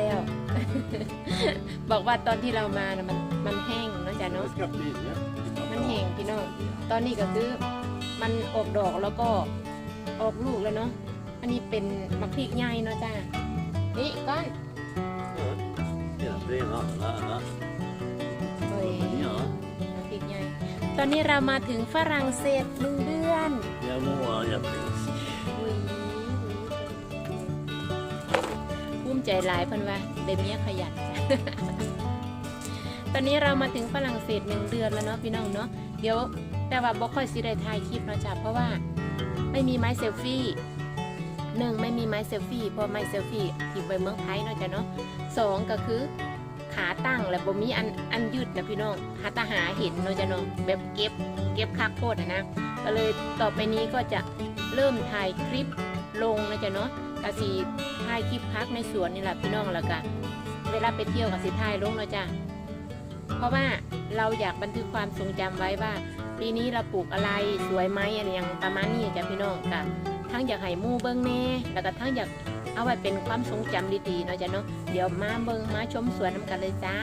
แล้ว บอกว่าตอนที่เรามานะมันมันแห้งเนาะจ้ะเนาะ Es gab den, ja? มันแห้งพี่น้อง ตอนนี้ก็คือมันออกดอกแล้วก็ออกลูกแล้วเนาะ อันนี้เป็นมะพริกใหญ่เนาะจ้านี่ก้อน Ja, det ena, ja, ja. โอ้ย Ja, มะพริกใหญ่ ตอนนี้เรามาถึงฝรั่งเศสหนึ่งเดือน jag mår jättevis. ใจหลายเพันว่าเดเมียขยันตอนนี้เรามาถึงฝรั่งเศสหนึ่งเดือนแล้วเนาะพี่น้องเนาะเดี๋ยวแต่ว่าบ่ค่อยสิได้ถ่ายคลิปเนาะจ้ะเพราะว่าไม่มีไม้เซลฟี่หนึ่งไม่มีไม้เซลฟี่เพราะไม้เซลฟี่ที่ไปเมืองไทยเนาะจ้ะเนาะสองก็คือขาตั้งและบ่มีอันอันยืดนะพี่น้องหาตาหาเห็นเนาะจ้ะเนาะแบบเก็บเก็บคักโคตรอะนะก็เลยต่อไปนี้ก็จะเริ่มถ่ายคลิป ลงนะจ๊ะเนาะกสิถ่ายคลิปพักในสวนนี่แหละพี่น้องแล้วก็เวลาไปเที่ยวกสิถ่ายลงเนาะจ้ะเพราะว่าเราอยากบันทึกความทรงจำไว้ว่าปีนี้เราปลูกอะไรสวยไหมอะไรอย่างประมาณนี้จ้ะพี่น้องกะทั้งอยากให้มู่เบิ้งแน่แล้วก็ทั้งอยากเอาไว้เป็นความทรงจำดีๆเนาะจ้ะเนาะเดี๋ยวมาเบิ้งมาชมสวนน้ำกันเลยจ้า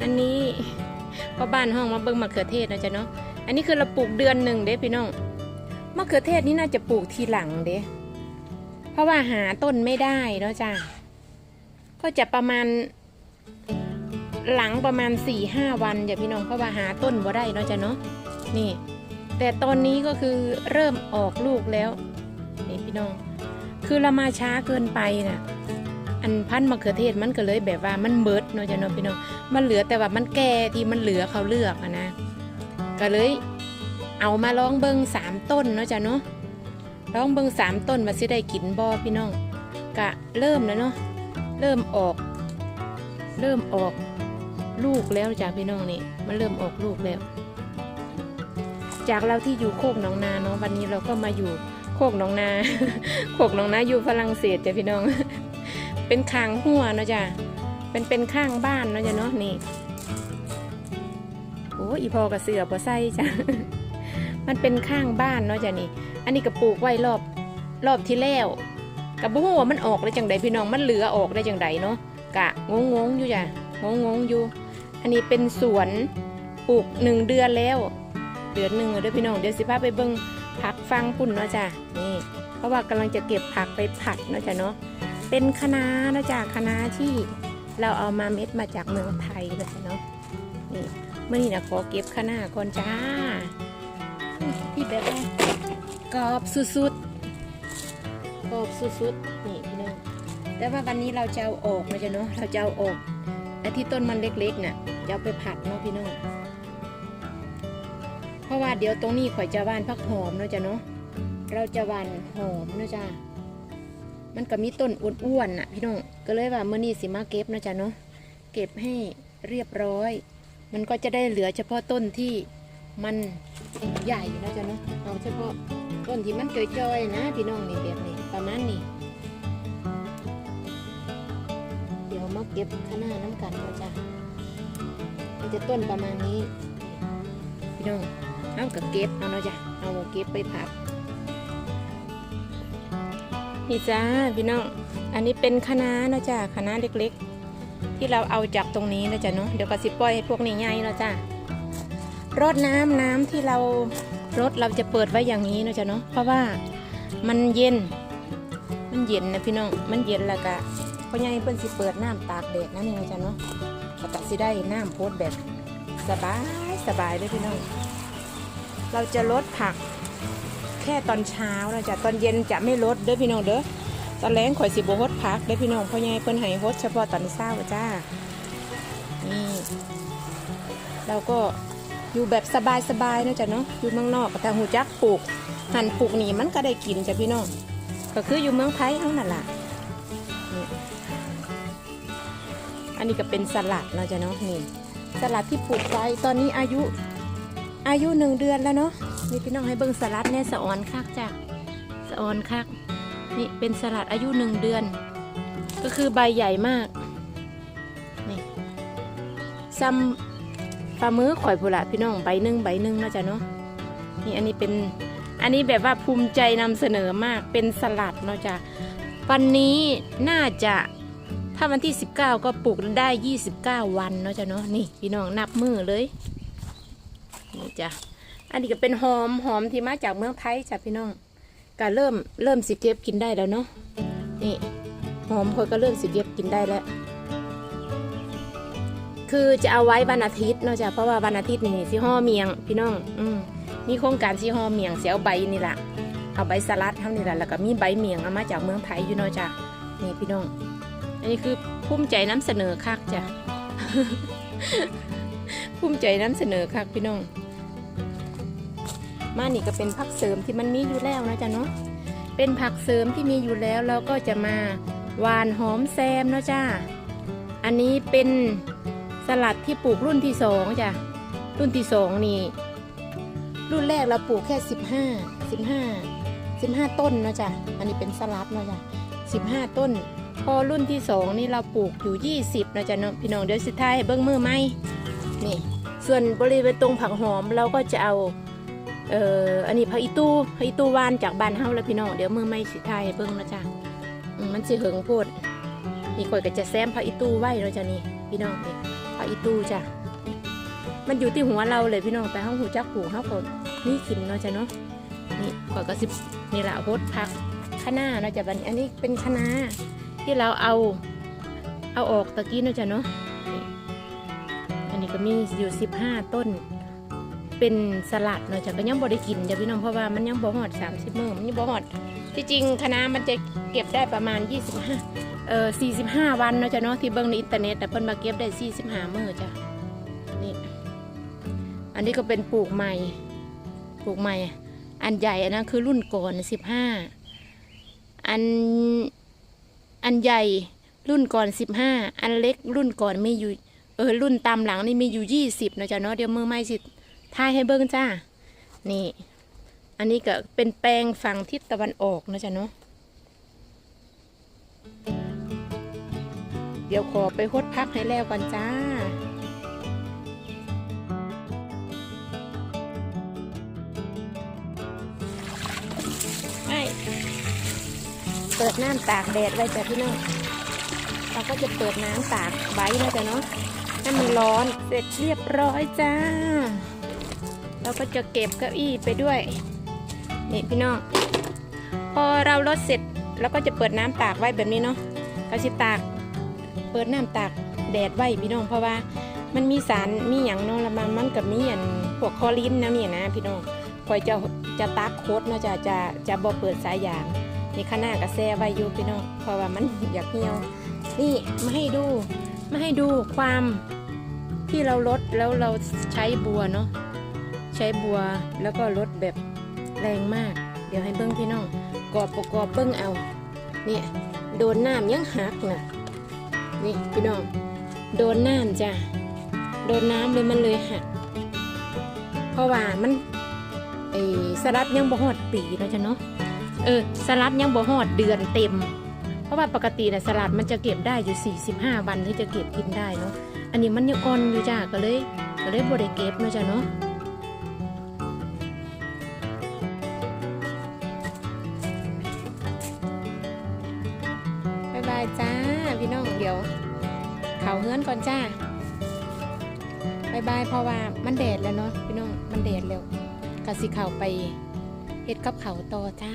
อันนี้พ่อบ้านห้องมาเบิ้งมะเขือเทศเนาะจ้ะเนาะอันนี้คือเราปลูกเดือนหนึ่งเด้พี่น้อง มะเขือเทศนี่น่าจะปลูกทีหลังเด้เพราะว่าหาต้นไม่ได้เนาะจ้าก็จะประมาณ หลังประมาณ4ี่ห้าวันจ้ะพี่น้องเพราะว่าหาต้นบ่ได้เนาะจ้ะเนาะนี่ แต่ตอนนี้ก็คือเริ่มออกลูกแล้วนี่พี่น้อง คือเรามาช้าเกินไปน่ะอันพันธุ์มะเขือเทศมันก็เลยแบบว่ามันเบิดเนาะจ้ะเนาะพี่น้องมันเหลือแต่ว่ามันแก่ที่มันเหลือเขาเลือกนะก็เลย เอามาลองเบิงสามต้นเนาะจ้ะเนาะลองเบิงสามต้นมาสิได้กินบอพี่น้องกะเริ่มแล้วเนาะเริ่มออก เริ่มออกลูกแล้วจ้ะพี่น้องนี่มันเริ่มออกลูกแล้ว จากเราที่อยู่โคกหนองนาเนาะวันนี้เราก็มาอยู่โคกหนองนาโคกหนองนาอยู่ฝรั่งเศสจ้ะพี่น้อง เป็นคางหัวเนาะจ้ะเป็นเป็นข้างบ้านเนาะจ้ะเนาะนี่โอ้อีพอกับเสือพอใส่จ้ะ มันเป็นข้างบ้านเนาะจ้ะนี่ อันนี้ก็ปลูกไว้รอบรอบที่แล้วกับบุ้งว่ามันออกได้จังใดพี่น้องมันเหลือออกได้จังใดเนาะกะงงงอยู่จ้ะงงงอยู่ อันนี้เป็นสวนปลูกหนึ่งเดือนแล้วเดือนหนึ่งเด้อพี่น้องเดี๋ยวสิพาไปเบิ่งผักฟังปุ่นเนาะจ้ะนี่ เพราะว่ากำลังจะเก็บผักไปผัดเนาะจ้ะเนาะเป็นคะน้าเนาะจ้ะคะน้าที่เราเอามาเม็ดมาจากเมืองไทยเลยเนาะนี่เมื่อนี้นะขอเก็บข้าหน้าก่อนจ้า พี่แบบว่ากรอบสุดๆกรอบสุดๆนี่พี่น้องแต่ว่าวันนี้เราจะเอาออกนะจ๊ะเนาะเราจะเอาออกไอ้ที่ต้นมันเล็กๆน่ะจะเอาไปผัดเนาะพี่น้องเพราะว่าเดี๋ยวตรงนี้ข่อยจะหวานพักหอมเนาะจ้ะเนาะเราจะหวานหอมเนาะจ้ามันก็มีต้นอ้วนๆน่ะพี่น้องก็เลยว่าเมื่อนี้สิมาเก็บนะจ้ะเนาะเก็บให้เรียบร้อย มันก็จะได้เหลือเฉพาะต้นที่มัน ใหญ่นะจ๊ะเนาะเอาเฉพาะต้นที่มันจอยๆนะพี่น้องนี่แบบนี้ประมาณนี้เดี๋ยวมาเก็บข้างหน้าน้ำกันนะจ๊ะมันจะต้นประมาณนี้ พี่น้องเอากับเก็บเอาเนาะจ้ะเอาเก็บไปผัดนี่จ้าพี่น้อง อันนี้เป็นคะน้านะจ้ะคะน้าเล็กๆ ที่เราเอาจากตรงนี้นะจ๊ะเนาะ เดี๋ยวก็สิปล่อยให้พวกนี้ใหญ่นะจ้ะ รดน้ำน้ำที่เรารดเราจะเปิดไว้อย่างนี้เนาะจ้ะเนาะเพราะว่ามันเย็น มันเย็นนะพี่น้องมันเย็นแล้วก็พ่อใหญ่เพิ่นสิเปิดน้ำตากแดดนั่นเองนะจ๊ะเนาะแล้วก็สิได้น้ำโพดแบบสบายสบายเลยพี่น้อง เราจะลดผักแค่ตอนเช้านะจ๊ะตอนเย็นจะไม่ลดเด้อพี่น้องเด้อ ตอนแรงข่อยสิบฮดพักได้อพี่น้องพ่อใหญ่เพิ่นให้โฮดเฉพาะตอนเช้าจ้า นี่ เราก็ อยู่แบบสบายๆเนาะจ้ะเนาะอยู่เมืองนอกแต่หูจักปลูกหั่นปลูกนี่มันก็ได้กินจ้ะพี่น้องก็คืออยู่เมืองไทยเท่านั้นล่ะอันนี้ก็เป็นสลัดเนาะจ้ะเนาะนี่สลัดที่ปลูกไว้ตอนนี้อายุอายุหนึ่งเดือนแล้วเนาะนี่พี่น้องให้เบิ่งสลัดแน่สะออนคักจ้ะสะออนคักนี่เป็นสลัดอายุหนึ่งเดือน ก็คือใบใหญ่มากนี่ซ้ำ ฝ่ามือข่อยพุละพี่น้องใบหนึ่งใบหนึ่งนะจ๊ะเนาะนี่อันนี้เป็นอันนี้แบบว่าภูมิใจนำเสนอมากเป็นสลัดเนาะจ๊ะวันนี้น่าจะถ้าวันที่ 19 ก็ปลูกได้ 29 วันเนาะจ้ะเนาะนี่พี่น้องนับมือเลยนี่จ้ะอันนี้ก็เป็นหอมหอมที่มาจากเมืองไทยจ้ะพี่น้องก็เริ่มเริ่มสิเก็บกินได้แล้วเนาะนี่หอมคนก็เริ่มสิเก็บกินได้แล้ว คือจะเอาไว้วันอาทิตย์เนาะจ้ะเพราะว่าวันอาทิตย์นี่สิห่อเมียง พี่น้อง อืมมีโครงการสิห่อเมียงเสียเอาใบนี่แหละเอาใบสลัดเท่านี้แหละแล้วก็มีใบเมียงเอามาจากเมืองไทยอยู่เนาะจ้ะนี่พี่น้อง อันนี้คือภูมิใจน้ำเสนอคักจ้ะภูมิใจน้ำเสนอคักพี่น้อง มานี่ก็เป็นผักเสริมที่มันมีอยู่แล้วนะจ๊ะเนาะเป็นผักเสริมที่มีอยู่แล้วเราก็จะมาหวานหอมแซมเนาะจ้า อันนี้เป็น สลัดที่ปลูกรุ่นที่สองจ้ะรุ่นที่สองนี่รุ่นแรกเราปลูกแค่สิบห้าสิบห้าสิบห้าต้นเนาะจ้ะอันนี้เป็นสลัดเนาะจ้ะสิบห้าต้น พอรุ่นที่สองนี่เราปลูกอยู่ยี่สิบนะจ๊ะเนาะพี่น้องเดี๋ยวสุดท้ายเบิ้งมือไหมนี่ส่วนบริเวณตรงผักหอมเราก็จะเอาเอ่ออันนี้ผักอีตู้ผักอีตู้วานจากบ้านเฮาแล้วพี่น้องเดี๋ยวมือไม่สุดท้ายเบิ้งนะจ๊ะมันสิเหิงโพดนี่ข่อยก็จะแซมผักอีตู้ไว้เนาจ้ะนี่พี่น้องนี่ ผักอีตู้จ้ะ มันอยู่ที่หัวเราเลยพี่น้องแต่ห้องหูจักปลูกเฮาก็นี่กินเนาะจ้ะเนาะ นี่ข่อยก็สิบนี่แหละโพดผักคะน้าเนาะจ้ะบันอันนี้เป็นคณะที่เราเอาเอาออกตะกี้เนอะจ๊ะเนาะนี่อันนี้ก็มีอยู่สิบห้าต้น เป็นสลัดเนาะจ๊ะก็ยังบ่ได้กินจ้ะพี่น้องเพราะว่ามันยังบ่หอดสามสิบมื้อมันยังบ่หอดที่จริงคณะมันจะเก็บได้ประมาณยี่สิบห้า เออสี่สิบห้าวันเนาะจ๊ะเนาะที่เบิ่งในอินเทอร์เน็ตแต่เพิ่นมาเก็บได้สี่สิบห้ามื้อจ้ะนี่อันนี้ก็เป็นปลูกใหม่ ปลูกใหม่ อันใหญ่อันนั้นคือรุ่นก่อนสิบห้าอันอันใหญ่รุ่นก่อนสิบห้าอันเล็กรุ่นก่อนมีอยู่เออรุ่นตามหลังนี่มีอยู่ยี่สิบนะจ๊ะเนาะเดี๋ยวมือไม่สิทายให้เบิ้งจ้า นี่ อันนี้ก็เป็นแปลงฝั่งทิศตะวันออกนะจ๊ะเนาะ ดี๋ยวขอไปหดพักให้แล้วก่อนจ้าไม่เปิดน้ำตากแดดไว้จ้ะพี่น้อง เราก็จะเปิดน้ำตากไว้นะจ๊ะเนาะให้มันร้อน เสร็จเรียบร้อยจ้า เราก็จะเก็บเก้าอี้ไปด้วย นี่พี่น้อง พอเราลดเสร็จเราก็จะเปิดน้ำตากไว้แบบนี้เนาะเราจะตาก เปิดน้ำตากแดดไว้พี่น้องเพราะว่ามันมีสารมีอย่างเนาะล้วมันมันกับมีอันพวกคอรินนะเนี่ยนะ พี่น้องคอยจะจะตักโคตรเนาะจะจะจะบ่เปิดสายยางนี่ข้างหน้าก็แซไว้อยู่พี่น้องเพราะว่ามันอยากเหี่ยว นี่มาให้ดูมาให้ดูความที่เราลดแล้วเราใช้บัวเนาะใช้บัวแล้วก็ลดแบบแรงมาก เดี๋ยวให้เบิ้งพี่น้องกอบประกอบเบิ้งเอา เนี่ยโดนน้ำยังหักน่ะ นี่พี่น้อง โดนน้ำจ้ะ โดนน้ำเลยมันเลยหัก เพราะว่ามันไอสลัดยังบ่ฮอดปีเนาะจ้ะเนาะ เออสลัดยังบ่ฮอดเดือนเต็ม เพราะว่าปกตินะสลัดมันจะเก็บได้อยู่ 45 วันที่จะเก็บกินได้เนาะ อันนี้มันยังอ่อนอยู่จ้าก็เลยก็เลยบ่ได้เก็บเนาะจ้ะเนาะบายบายจ้าพี่น้องเดี๋ยว เขาเฮือนก่อนจ้าบายบายเพราะว่ามันแดดแล้วเนาะพี่น้องมันแดดแล้วกะสิเข่าไปเฮ็ดกับเขาวต่อจ้า